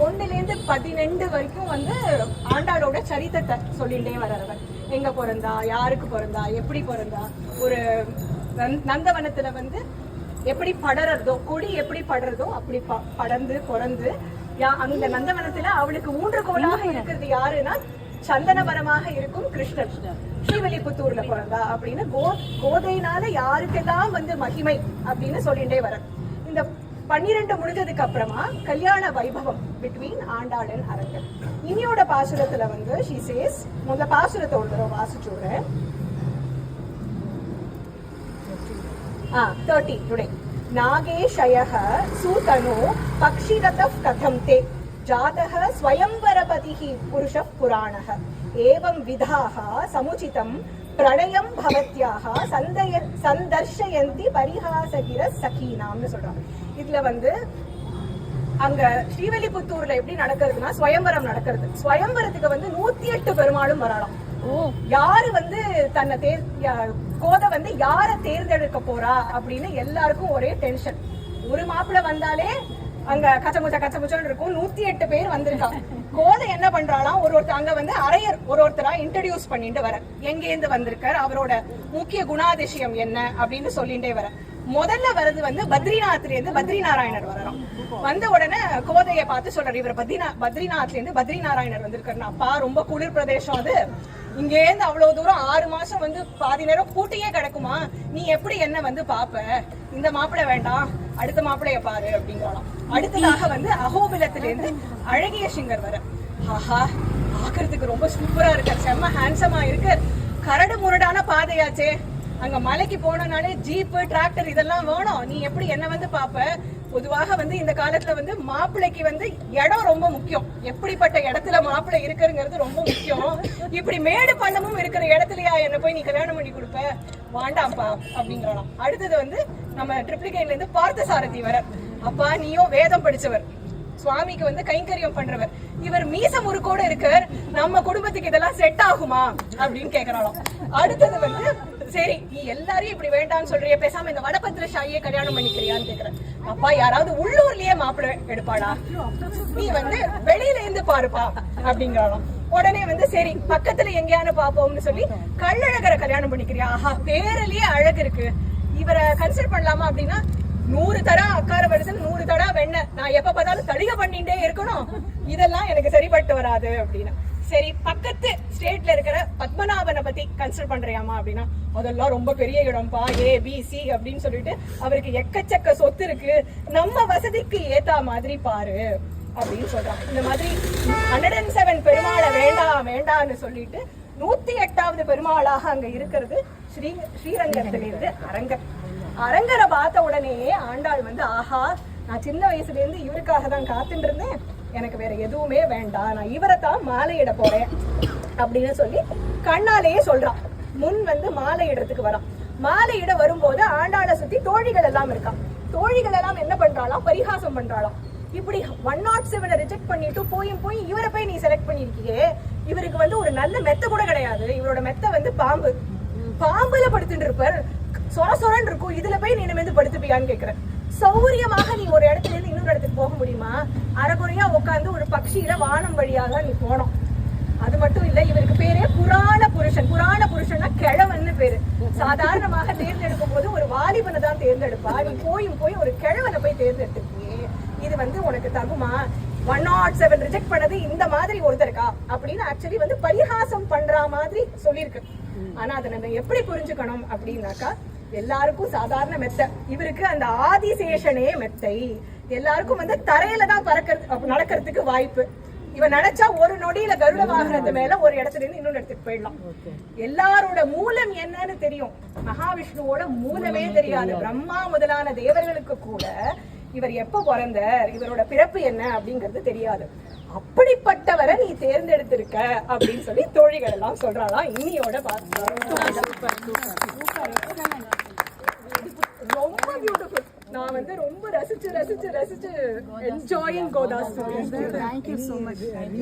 ஒண்ணுல இருந்து பதினெண்டு வரைக்கும் வந்து ஆண்டாளோட சரித்திரத்தை சொல்லிட்டே வர்றார் அவர் எங்க பிறந்தா? யாருக்கு பிறந்தா? எப்படி பிறந்தா? ஒரு நந்த- நந்தவனத்துல வந்து எப்படி படறதோ கொடி எப்படி படறதோ அப்படி படர்ந்து பிறந்து அந்த நந்தவனத்துல அவளுக்கு ஊன்றுகோலாக இருக்கிறது யாருன்னா சந்தனவனமாக இருக்கும் கிருஷ்ணர் ஸ்ரீவில்லிபுத்தூர்ல பிறந்தா அப்படின்னு கோ கோதையினால யாருக்கெல்லாம் வந்து மகிமை அப்படின்னு சொல்லிட்டே வர பன்னிரெண்டு முடிஞ்சதுக்கு அப்புறமா கல்யாண வைபவம் பிட்வீன் ஆண்டாள் அண்ட் அரங்கன் இனியோட பாசுரத்துல வந்து ஷீ சேஸ் முதல்ல பாசுரத்தை ஒரு தடவை வாசிச்சுடுறேன். ஆ தேர்ட்டி டுடே நாகேஷயக சூதனோ பக்ஷிரத கதம் தே ஜாதக ஸ்வயம்பரபதிஹி புருஷ புராணக ஏவம் விதாக சமுச்சிதம் பிரணயம் பவத்யாக சந்தைய சந்தர்ஷயந்தி பரிஹாசகிர சகீனாம்னு சொல்றாங்க. இதுல வந்து அங்க ஸ்ரீவல்லிபுத்தூர்ல எப்படி நடக்கிறதுன்னா சுயம்பரம் நடக்கிறது. சுயம்பரத்துக்கு வந்து நூத்தி எட்டு பெருமாளும் வரலாம் யாரு வந்து தன்னை தேர் கோதை வந்து யார தேர்ந்தெடுக்க போறா அப்படின்னு எல்லாருக்கும் ஒரே டென்ஷன் ஒரு மாப்பிள்ள வந்தாலே அங்க கச்சமுச்சா கச்சமுச்சோன்னு இருக்கும். நூத்தி எட்டு பேர் வந்திருக்காங்க. கோதை என்ன பண்றாளாம் ஒரு ஒருத்தர் அங்க வந்து அரையர் ஒரு ஒருத்தரா இன்ட்ரடியூஸ் பண்ணிட்டு வர எங்கேருந்து வந்திருக்கார்? அவரோட முக்கிய குணாதிசயம் என்ன அப்படின்னு சொல்லிட்டே வர முதல்ல வர்றது வந்து பத்ரிநாத்ல இருந்து பத்ரி நாராயணர் வரலாம் வந்த உடனே கோதையை பார்த்து சொல்றாரு இவர் பத்ரிநா பத்ரிநாத்ல இருந்து பத்ரி நாராயணர் பா அப்பா ரொம்ப குளிர் பிரதேசம் அது. இங்க இருந்து அவ்வளவு தூரம் ஆறு மாசம் வந்து பாதி நேரம் கூட்டியே கிடக்குமா? நீ எப்படி என்ன வந்து பாப்ப? இந்த மாப்பிள்ளை வேண்டாம் அடுத்த மாப்பிள்ளைய பாரு அப்படிங்கலாம் அடுத்ததாக வந்து அகோபிலத்துல இருந்து அழகிய சிங்கர் வர. ஆஹா பாக்குறதுக்கு ரொம்ப சூப்பரா இருக்கார் செம்ம ஹேண்ட்ஸமா இருக்கு. கரடு முரடான பாதையாச்சே. அங்க மலைக்கு போனனாலே ஜீப்பு டிராக்டர் இதெல்லாம் வேணும். நீ எப்படி என்ன வந்து பாப்ப? பொதுவாக வந்து இந்த காலத்துல வந்து மாப்பிள்ளைக்கு வந்து இடம் ரொம்ப முக்கியம். எப்படிப்பட்ட இடத்துல மாப்பிள்ளை இருக்குங்கிறது ரொம்ப முக்கியம். இப்படி மேடு பள்ளமும் இருக்கிற இடத்துலயா என்ன போய் நீ கல்யாணம் பண்ணி கொடுப்ப? வாண்டாம்ப்பா அப்படிங்கிறலாம் அடுத்தது வந்து நம்ம ட்ரிப்ளிகேட்ல இருந்து பார்த்த சாரதி வர. அப்பா நீயும் வேதம் படிச்சவர். சுவாமிக்கு வந்து கைங்கரியம் பண்றவர். இவர் மீச முறுக்கோட இருக்கார். நம்ம குடும்பத்துக்கு இதெல்லாம் செட் ஆகுமா? அப்படின்னு கேக்குறாளாம். அடுத்தது வந்து சரி நீ எல்லாரையும் இப்படி வேண்டாம்னு சொல்றிய பேசாம இந்த வடபத்திர ஷாயியே கல்யாணம் பண்ணிக்கிறியான்னு கேக்குறேன். அப்பா யாராவது உள்ளூர்லயே மாப்பிள்ள எடுப்பாளா? நீ வந்து வெளியில இருந்து பாருப்பா அப்படிங்கிறாளாம். உடனே வந்து சரி பக்கத்துல எங்கேயானு பாப்போம்னு சொல்லி கள்ளழகரை கல்யாணம் பண்ணிக்கிறியா? ஆஹா பேரலயே அழகு இருக்கு. இவரை கன்சிடர் பண்ணலாமா அப்படின்னா நூறு தடா அக்கார வருஷம் நூறு தடா வெண்ண நான் எப்ப பார்த்தாலும் தடிக பண்ணிட்டே இருக்கணும். இதெல்லாம் எனக்கு சரிப்பட்டு வராது அப்படின்னு. சரி பக்கத்து ஸ்டேட்ல இருக்கிற பத்மநாபனை பத்தி கன்சிடர் பண்றியாமா அப்படின்னா அதெல்லாம் ரொம்ப பெரிய இடம்பா ஏ பி சி அப்படின்னு சொல்லிட்டு அவருக்கு எக்கச்சக்க சொத்து இருக்கு. நம்ம வசதிக்கு ஏத்தா மாதிரி பாரு அப்படின்னு சொல்றாங்க இந்த மாதிரி ஹண்ட்ரட் அண்ட் செவன் பெருமாளை வேண்டாம் வேண்டாம்னு சொல்லிட்டு நூத்தி எட்டாவது பெருமாளாக அங்க இருக்கிறது ஸ்ரீ ஸ்ரீரங்கத்திலிருந்து அரங்கர். அரங்கரை பார்த்த உடனே ஆண்டாள் வந்து ஆஹா நான் சின்ன வயசுல இருந்து இவருக்காக தான் காத்துட்டு இருந்தேன். எனக்கு வேற எதுவுமே வேண்டாம். நான் இவரை தான் மாலையிட போறேன் அப்படின்னு சொல்லி கண்ணாலேயே சொல்றான் முன் வந்து மாலையிடறதுக்கு வரான் மாலையிட வரும்போது ஆண்டாளை சுத்தி தோழிகள் எல்லாம் இருக்கான் தோழிகள் எல்லாம் என்ன பண்றாளாம்? பரிகாசம் பண்றாளாம். இப்படி ஒன் நாட் செவனை ரிஜெக்ட் பண்ணிட்டு போயும் போய் இவரை போய் நீ செலக்ட் பண்ணிருக்கியே. இவருக்கு வந்து ஒரு நல்ல மெத்த கூட கிடையாது. இவரோட மெத்த வந்து பாம்பு. பாம்புல படுத்துட்டு இருப்பார். சொர சொரன்னு இருக்கும். இதுல போய் நீ வந்து படுத்துப்பியான்னு கேக்குறேன். சௌரியமாக நீ ஒரு இடத்துல இருந்து இன்னொரு இடத்துக்கு போக முடியுமா? அரைகுறையா உட்காந்து ஒரு பக்ஷியில வானம் வழியாக தான் நீ போனோம் அது மட்டும் இல்ல இவருக்கு பேரே புராண புருஷன். புராண புருஷன்னா கிழவன்னு பேரு. சாதாரணமாக தேர்ந்தெடுக்கும் போது ஒரு வாலிபனை தான் தேர்ந்தெடுப்பா. நீ போயும் போய் ஒரு கிழவனை போய் தேர்ந்தெடுத்துக்கியே இது வந்து உனக்கு தகுமா? ஒன் நாட் செவன் ரிஜெக்ட் பண்ணது இந்த மாதிரி ஒருத்தருக்கா? அப்படின்னு ஆக்சுவலி வந்து பரிகாசம் பண்ற மாதிரி சொல்லியிருக்கு. ஆனா அதை நம்ம எப்படி புரிஞ்சுக்கணும் அப்படின்னாக்கா எல்லாருக்கும் சாதாரண மெத்தை. இவருக்கு அந்த ஆதிசேஷனே மெத்தை. எல்லாருக்கும் வந்து தரையில தான் பறக்கிறது நடக்கிறதுக்கு வாய்ப்பு. இவன் நினைச்சா ஒரு நொடியில கருட வாகனத்து மேல ஒரு இடத்துல இருந்து இன்னொரு இடத்துக்கு போயிடலாம். எல்லாரோட மூலம் என்னன்னு தெரியும். மகாவிஷ்ணுவோட மூலமே தெரியாது. பிரம்மா முதலான தேவர்களுக்கு கூட இவர் எப்ப பிறந்தார் இவரோட பிறப்பு என்ன அப்படிங்கிறது தெரியாது. அப்படிப்பட்டவரை நீ தேர்ந்தெடுத்திருக்க அப்படின்னு சொல்லி தோழிகள் எல்லாம் சொல்றாளாம். இன்னியோட பார்த்து ரசிச்சு ரசிச்சு ரசிச்சு enjoying கோதாஸ் Thank you so much.